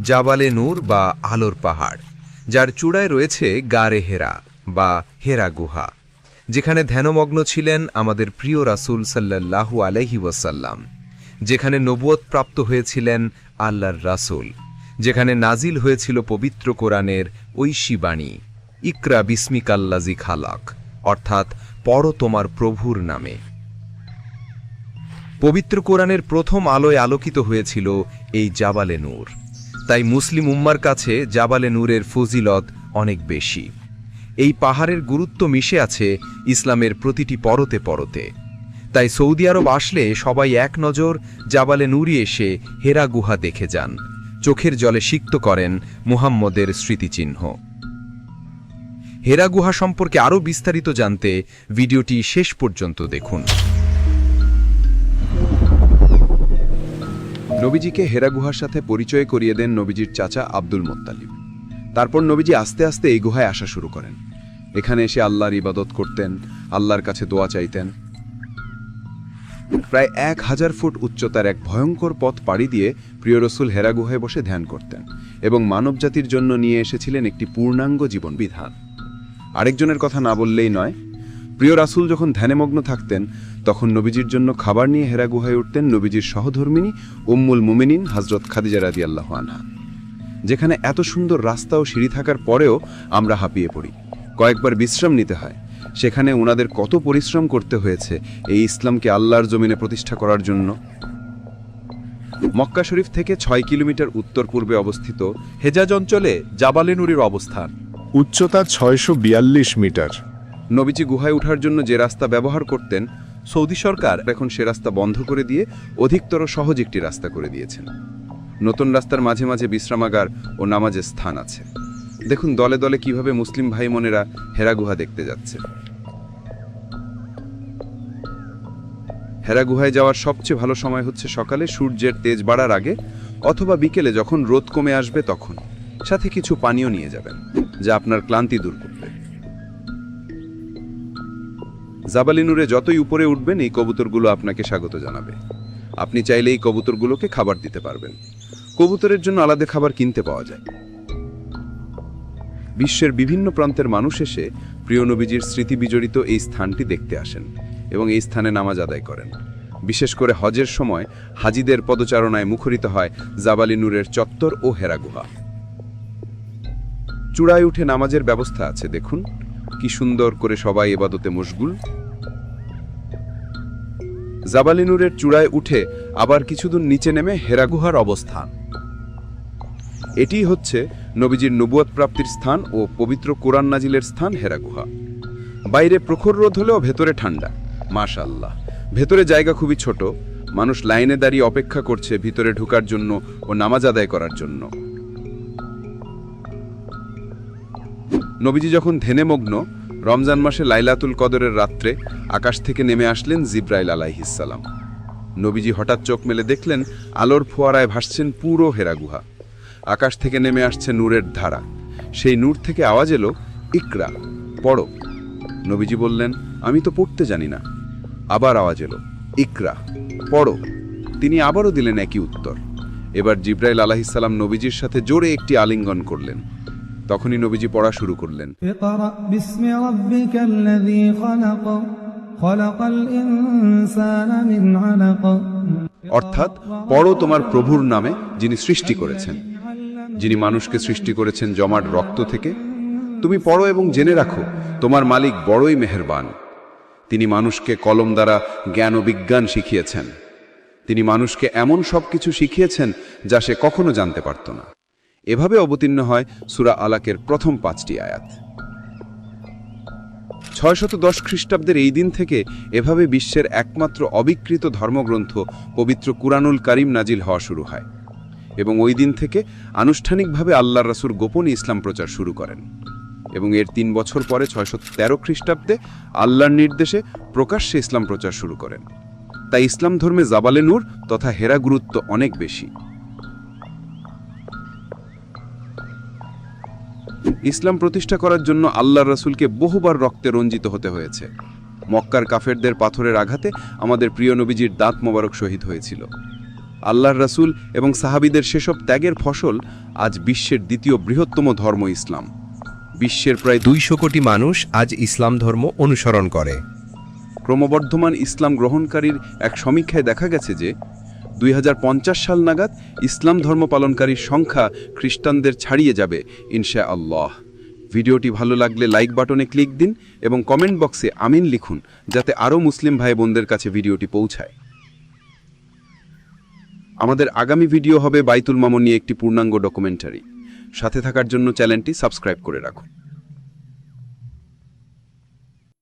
জাবালে নূর বা আলোর পাহাড়, যার চূড়ায় রয়েছে গারে হেরা বা হেরা গুহা, যেখানে ধ্যানমগ্ন ছিলেন আমাদের প্রিয় রাসূল সাল্লাল্লাহু আলাইহি ওয়াসাল্লাম, যেখানে নবুয়ত প্রাপ্ত হয়েছিলেন আল্লাহর রাসূল, যেখানে নাজিল হয়েছিল পবিত্র কোরআনের ঐশী বাণী, ইকরা বিস্মিকাল্লাজি খালাক, অর্থাৎ পড় তোমার প্রভুর নামে। পবিত্র কোরআনের প্রথম আলোয় আলোকিত হয়েছিল এই জাবালে নূর। তাই মুসলিম উম্মার কাছে জাবালে নূরের ফজিলত অনেক বেশি। এই পাহাড়ের গুরুত্ব মিশে আছে ইসলামের প্রতিটি পরতে পরতে। তাই সৌদি আরব আসলে সবাই এক নজর জাবালে নূরি এসে হেরা গুহা দেখে যান। চোখের জলে সিক্ত করেন মুহাম্মদের স্মৃতিচিহ্ন। হেরা গুহা সম্পর্কে আরও বিস্তারিত জানতে ভিডিওটি শেষ পর্যন্ত দেখুন। নবীজিকে হেরা গুহার সাথে পরিচয় করিয়ে দেন নবীজির চাচা আব্দুল মোত্তালিব। তারপর নবীজি আস্তে আস্তে এই গুহায় আসা শুরু করেন। এখানে এসে আল্লাহর ইবাদত করতেন, আল্লাহর কাছে দোয়া চাইতেন। প্রায় এক হাজার ফুট উচ্চতার এক ভয়ঙ্কর পথ পাড়ি দিয়ে প্রিয় রসুল হেরা গুহায় বসে ধ্যান করতেন এবং মানবজাতির জন্য নিয়ে এসেছিলেন একটি পূর্ণাঙ্গ জীবন বিধান আরেকজনের কথা না বললেই নয় প্রিয় রাসুল যখন ধ্যানেমগ্ন থাকতেন, তখন নবীজির জন্য খাবার নিয়ে হেরা গুহায় উঠতেন নবীজির সহধর্মিনী উম্মুল মুমিনিন হজরত খাদিজা রাদি আল্লাহ আনহা। যেখানে এত সুন্দর রাস্তা ও সিঁড়ি থাকার পরেও আমরা হাঁপিয়ে পড়ি। কয়েকবার বিশ্রাম নিতে হয়। সেখানে ওনাদের কত পরিশ্রম করতে হয়েছে এই ইসলামকে আল্লাহর জমিনে প্রতিষ্ঠা করার জন্য। মক্কা শরীফ থেকে ছয় কিলোমিটার উত্তর পূর্বে অবস্থিত হেজাজ অঞ্চলে জাবালে নুরির অবস্থান। উচ্চতা ছয়শো বিয়াল্লিশ মিটার। নবীজি গুহায় ওঠার জন্য যে রাস্তা ব্যবহার করতেন, সৌদি সরকার এখন সে রাস্তা বন্ধ করে দিয়ে অধিকতর সহজ একটি রাস্তা করে দিয়েছেন। নতুন রাস্তার মাঝে মাঝে বিশ্রামাগার ও নামাজের স্থান আছে। দেখুন দলে দলে কীভাবে মুসলিম ভাই বোনেরা হেরা গুহা দেখতে যাচ্ছে। হেরা গুহায় যাওয়ার সবচেয়ে ভালো সময় হচ্ছে সকালে সূর্যের তেজ বাড়ার আগে অথবা বিকেলে যখন রোদ কমে আসবে তখন। সাথে কিছু পানীয় নিয়ে যাবেন, যা আপনার ক্লান্তি দূর করবে। জাবালিনুরে যতই উপরে উঠবেন, এই কবুতরগুলো আপনাকে স্বাগত জানাবে। আপনি চাইলে এই কবুতরগুলোকে খাবার দিতে পারবেন। কবুতরের জন্য আলাদা খাবার কিনতে পাওয়া যায়। বিশ্বের বিভিন্ন প্রান্তের মানুষ এসে প্রিয় নবীজির স্মৃতি বিজড়িত এই স্থানটি দেখতে আসেন এবং এই স্থানে নামাজ আদায় করেন। বিশেষ করে হজের সময় হাজিদের পদচারণায় মুখরিত হয় জাবালি নূরের চত্বর ও হেরা গুহা চূড়ায় উঠে নামাজের ব্যবস্থা আছে, দেখুন। কি সুন্দর করে সবাই এবাদতে মশগুল। জাবালিনুরের চূড়ায় উঠে আবার কিছুদূর নিচে নেমে হেরা গুহার অবস্থান। এটি হচ্ছে নবীজির নবুয়ত প্রাপ্তির স্থান ও পবিত্র কোরআন নাজিলের স্থান হেরা গুহা। বাইরে প্রখর রোদ হলেও ভেতরে ঠান্ডা মাশাল্লাহ ভেতরে জায়গা খুবই ছোট, মানুষ লাইনে দাঁড়িয়ে অপেক্ষা করছে ভিতরে ঢোকার জন্য ও নামাজ আদায় করার জন্য। নবীজি যখন ধ্যানেমগ্ন রমজান মাসে লাইলাতুল কদরের রাত্রে আকাশ থেকে নেমে আসলেন জিব্রাইল আলাইহিসাল্লাম নবীজি হঠাৎ চোখ মেলে দেখলেন আলোর ফোয়ারায় ভাসছেন পুরো হেরা গুহা। আকাশ থেকে নেমে আসছে নূরের ধারা। সেই নূর থেকে আওয়াজ এলো, ইকরা, পড়ো। নবীজি বললেন, আমি তো পড়তে জানি না। আবার আওয়াজ এলো, ইকরা, পড়ো। তিনি আবারও দিলেন একই উত্তর। এবার জিব্রাইল আলাহিসাল্লাম নবীজির সাথে জোরে একটি আলিঙ্গন করলেন। তখনই নবীজি পড়া শুরু করলেন। অর্থাৎ পড়ো তোমার প্রভুর নামে যিনি সৃষ্টি করেছেন। যিনি মানুষকে সৃষ্টি করেছেন জমাট রক্ত থেকে তুমি পড়ো এবং জেনে রাখো তোমার মালিক বড়ই মেহেরবান। তিনি মানুষকে কলম দ্বারা জ্ঞান ও বিজ্ঞান শিখিয়েছেন। তিনি মানুষকে এমন সব কিছু শিখিয়েছেন যা সে কখনো জানতে পারত না। এভাবে অবতীর্ণ হয় সুরা আলাকের প্রথম পাঁচটি আয়াত। ছয়শত দশ খ্রিস্টাব্দের এই দিন থেকে এভাবে বিশ্বের একমাত্র অবিকৃত ধর্মগ্রন্থ পবিত্র কুরানুল কারিম নাজিল হওয়া শুরু হয় এবং ওই দিন থেকে আনুষ্ঠানিকভাবে আল্লাহ রাসুর গোপনে ইসলাম প্রচার শুরু করেন এবং এর তিন বছর পরে ছয়শত তেরো খ্রিস্টাব্দে আল্লাহর নির্দেশে প্রকাশ্যে ইসলাম প্রচার শুরু করেন। তাই ইসলাম ধর্মে জাবালে নূর তথা হেরা গুরুত্ব অনেক বেশি। ইসলাম প্রতিষ্ঠা করার জন্য আল্লাহ রাসূলকে বহুবার রক্তে রঞ্জিত হতে হয়েছে। মক্কার কাফেরদের পাথরের আঘাতে আমাদের প্রিয় নবীজির দাঁত মোবারক শহীদ হয়েছিল। আল্লাহর রাসূল এবং সাহাবিদের সেসব ত্যাগের ফসল আজ বিশ্বের দ্বিতীয় বৃহত্তম ধর্ম ইসলাম। বিশ্বের প্রায় দুইশো কোটি মানুষ আজ ইসলাম ধর্ম অনুসরণ করে। ক্রমবর্ধমান ইসলাম গ্রহণকারীর এক সমীক্ষায় দেখা গেছে যে দুই হাজার পঞ্চাশ সাল নাগাদ ইসলাম ধর্ম পালনকারীর সংখ্যা খ্রিস্টানদের ছাড়িয়ে যাবে ইনশা আল্লাহ ভিডিওটি ভালো লাগলে লাইক বাটনে ক্লিক দিন এবং কমেন্ট বক্সে আমিন লিখুন, যাতে আরও মুসলিম ভাই বোনদের কাছে ভিডিওটি পৌঁছায়। আমাদের আগামী ভিডিও হবে বাইতুল মামুন নিয়ে একটি পূর্ণাঙ্গ ডকুমেন্টারি। সাথে থাকার জন্য চ্যানেলটি সাবস্ক্রাইব করে রাখুন।